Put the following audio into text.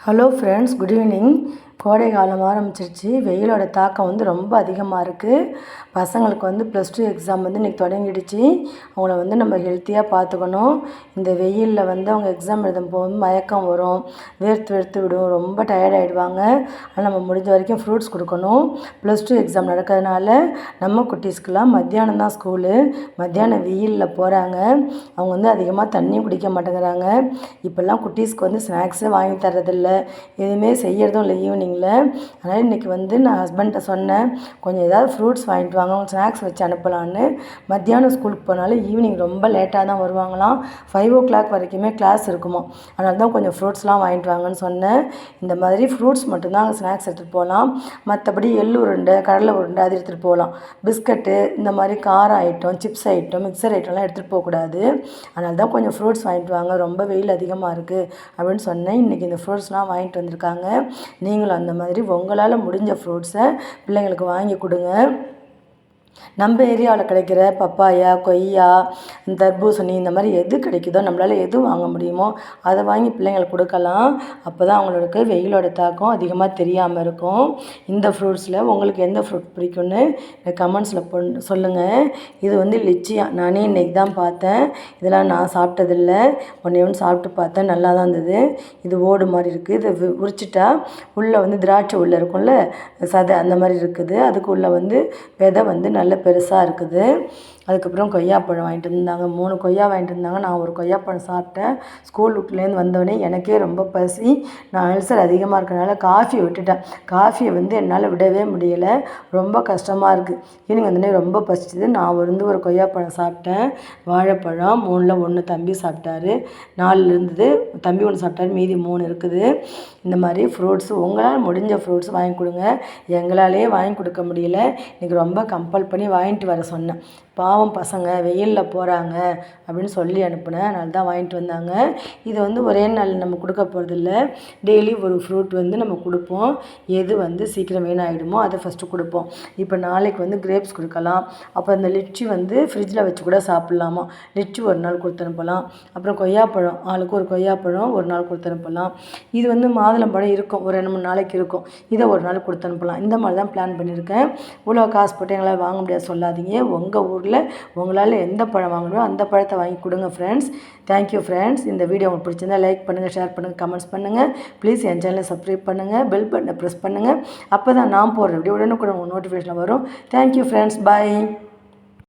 Hello friends good evening கோடை காலம் ஆரம்பிச்சிருச்சு. வெயிலோட தாக்கம் வந்து ரொம்ப அதிகமாக இருக்குது பசங்களுக்கு வந்து ப்ளஸ் டூ எக்ஸாம் வந்து இன்றைக்கி தொடங்கிடுச்சு. அவங்கள வந்து நம்ம ஹெல்த்தியாக பார்த்துக்கணும் இந்த வெயிலில் வந்து அவங்க எக்ஸாம் எழுதும் போது மயக்கம் வரும். வேர்த்து வேர்த்து விடும். ரொம்ப டயர்ட் ஆகிடுவாங்க அதனால் நம்ம முடிஞ்ச வரைக்கும் ஃப்ரூட்ஸ் கொடுக்கணும். ப்ளஸ் டூ எக்ஸாம் நடக்கிறதுனால நம்ம குட்டீஸ்க்கெலாம் மத்தியானம் தான் ஸ்கூலு மத்தியானம் வெயிலில் போகிறாங்க அவங்க வந்து அதிகமாக தண்ணியும் குடிக்க மாட்டேங்கிறாங்க. இப்போல்லாம் குட்டீஸ்க்கு வந்து ஸ்நாக்ஸே வாங்கி தரதில்லை எதுவுமே செய்கிறதும் இல்லை. ஈவினிங் இல்லைங்களே அதனால் இன்றைக்கி வந்து நான் ஹஸ்பண்ட்டை சொன்னேன் கொஞ்சம் ஏதாவது ஃப்ரூட்ஸ் வாங்கிட்டு வாங்க ஸ்நாக்ஸ் வச்சு அனுப்பலான்னு. மத்தியானம் ஸ்கூலுக்கு போனாலும் ஈவினிங் ரொம்ப லேட்டாக தான் வருவாங்களாம். ஃபைவ் ஓ கிளாக் வரைக்குமே கிளாஸ் இருக்குமா அதனால தான் கொஞ்சம் ஃப்ரூட்ஸ்லாம் வாங்கிட்டு வாங்கன்னு சொன்னேன். இந்த மாதிரி ஃப்ரூட்ஸ் மட்டும்தான் அங்கே ஸ்நாக்ஸ் எடுத்துகிட்டு போகலாம். மற்றபடி எள்ளு உருண்டை கடலை உருண்டை அது எடுத்துகிட்டு போகலாம். பிஸ்கட்டு இந்த மாதிரி காரம் ஐட்டம் சிப்ஸ் ஐட்டம் மிக்சர் ஐட்டம்லாம் எடுத்துகிட்டு போகக்கூடாது அதனால தான் கொஞ்சம் ஃப்ரூட்ஸ் வாங்கிட்டு வாங்க ரொம்ப வெயில் அதிகமாக இருக்குது அப்படின்னு சொன்னேன். இன்றைக்கி இந்த ஃப்ரூட்ஸ்லாம் வாங்கிட்டு வந்திருக்காங்க. நீங்களும் அந்த மாதிரி உங்களால் முடிஞ்ச ஃப்ரூட்ஸை பிள்ளைங்களுக்கு வாங்கி கொடுங்க. நம்ம ஏரியாவில் கிடைக்கிற பப்பாயா கொய்யா தர்பூசணி இந்த மாதிரி எது கிடைக்குதோ நம்மளால் எது வாங்க முடியுமோ அதை வாங்கி பிள்ளைங்களுக்கு கொடுக்கலாம். அப்போ தான் அவங்களுக்கு வெயிலோட தாக்கம் அதிகமாக தெரியாமல் இருக்கும். இந்த ஃப்ரூட்ஸில் உங்களுக்கு எந்த ஃப்ரூட் பிடிக்கும்னு கமெண்ட்ஸில் பொன் சொல்லுங்கள் இது வந்து லிச்சியா நானே இன்றைக்கி தான் பார்த்தேன். இதெல்லாம் நான் சாப்பிட்டதில்ல. ஒன்றே ஒன்று சாப்பிட்டு பார்த்தேன். நல்லா தான் இருந்தது. இது ஓடு மாதிரி இருக்குது இது உரிச்சிட்டா உள்ளே வந்து திராட்சை உள்ளே இருக்கும்ல சதை அந்த மாதிரி இருக்குது. அதுக்கு உள்ளே வந்து விதை வந்து நல்ல பெருசாக இருக்குது. அதுக்கப்புறம் கொய்யாப்பழம் வாங்கிட்டு வந்தாங்க. மூணு கொய்யா வாங்கிட்டு வந்தாங்க. நான் ஒரு கொய்யாப்பழம் சாப்பிட்டேன். ஸ்கூல் விட்டுலேருந்து வந்தோடனே எனக்கே ரொம்ப பசி. நான் அல்சர் அதிகமாக இருக்கிறனால காஃபியை விட்டுட்டேன். காஃபியை வந்து என்னால் விடவே முடியலை. ரொம்ப கஷ்டமாக இருக்குது ஈவினிங் வந்தோடனே ரொம்ப பசிச்சுது. நான் வந்து ஒரு கொய்யாப்பழம் சாப்பிட்டேன். வாழைப்பழம் மூணில் ஒன்று தம்பி சாப்பிட்டாரு. நாலு இருந்தது. தம்பி ஒன்று சாப்பிட்டாரு. மீதி மூணு இருக்குது. இந்த மாதிரி ஃப்ரூட்ஸ் உங்களால் முடிஞ்ச ஃப்ரூட்ஸ் வாங்கி கொடுங்க. எங்களாலே வாங்கி கொடுக்க முடியல. இன்றைக்கி ரொம்ப கம்பல் பண்ணி வாங்கிட்டு வர சொன்னேன். பாவம் பசங்க வெயிலில் போகிறாங்க அப்படின்னு சொல்லி அனுப்புனேன். அதனால தான் வாங்கிட்டு வந்தாங்க. இது வந்து ஒரே நாள் நம்ம கொடுக்க போகிறதில்ல டெய்லி ஒரு ஃப்ரூட் வந்து நம்ம கொடுப்போம். எது வந்து சீக்கிரம் வீணாகிடுமோ அதை ஃபஸ்ட்டு கொடுப்போம். இப்போ நாளைக்கு வந்து கிரேப்ஸ் கொடுக்கலாம். அப்புறம் இந்த லிச்சி வந்து ஃப்ரிட்ஜில் வச்சு கூட சாப்பிட்லாமா? லிச்சி ஒரு நாள் கொடுத்து அனுப்பலாம். அப்புறம் கொய்யாப்பழம் ஆளுக்கு ஒரு கொய்யாப்பழம் ஒரு நாள் கொடுத்து அனுப்பலாம். இது வந்து மாதுளம்பழம் இருக்கும். ஒரு ரெண்டு மூணு நாளைக்கு இருக்கும். இதை ஒரு நாள் கொடுத்து அனுப்பலாம். இந்த மாதிரி தான் பிளான் பண்ணியிருக்கேன். இவ்வளோ காசு போட்டு எங்களால் வாங்க முடியாது. சொல்லாதீங்க. உங்கள் ஊரில் உங்களால் எந்த பழம் வாங்கணுமோ அந்த பழத்தை வாங்கி கொடுங்க ஃப்ரெண்ட்ஸ் தேங்க்யூ ஃப்ரெண்ட்ஸ் இந்த வீடியோ உங்களுக்கு பிடிச்சிருந்தா லைக் பண்ணுங்கள் ஷேர் பண்ணுங்கள் கமெண்ட்ஸ் பண்ணுங்கள் ப்ளீஸ் என் சேனலை சப்ஸ்கிரைப் பண்ணுங்கள் பெல் பட்டனை ப்ரெஸ் பண்ணுங்கள் அப்போ தான் நான் போடுற வீடியோ உடனுக்குடன் உங்களுக்கு நோட்டிஃபிகேஷன் வரும். Thank you friends bye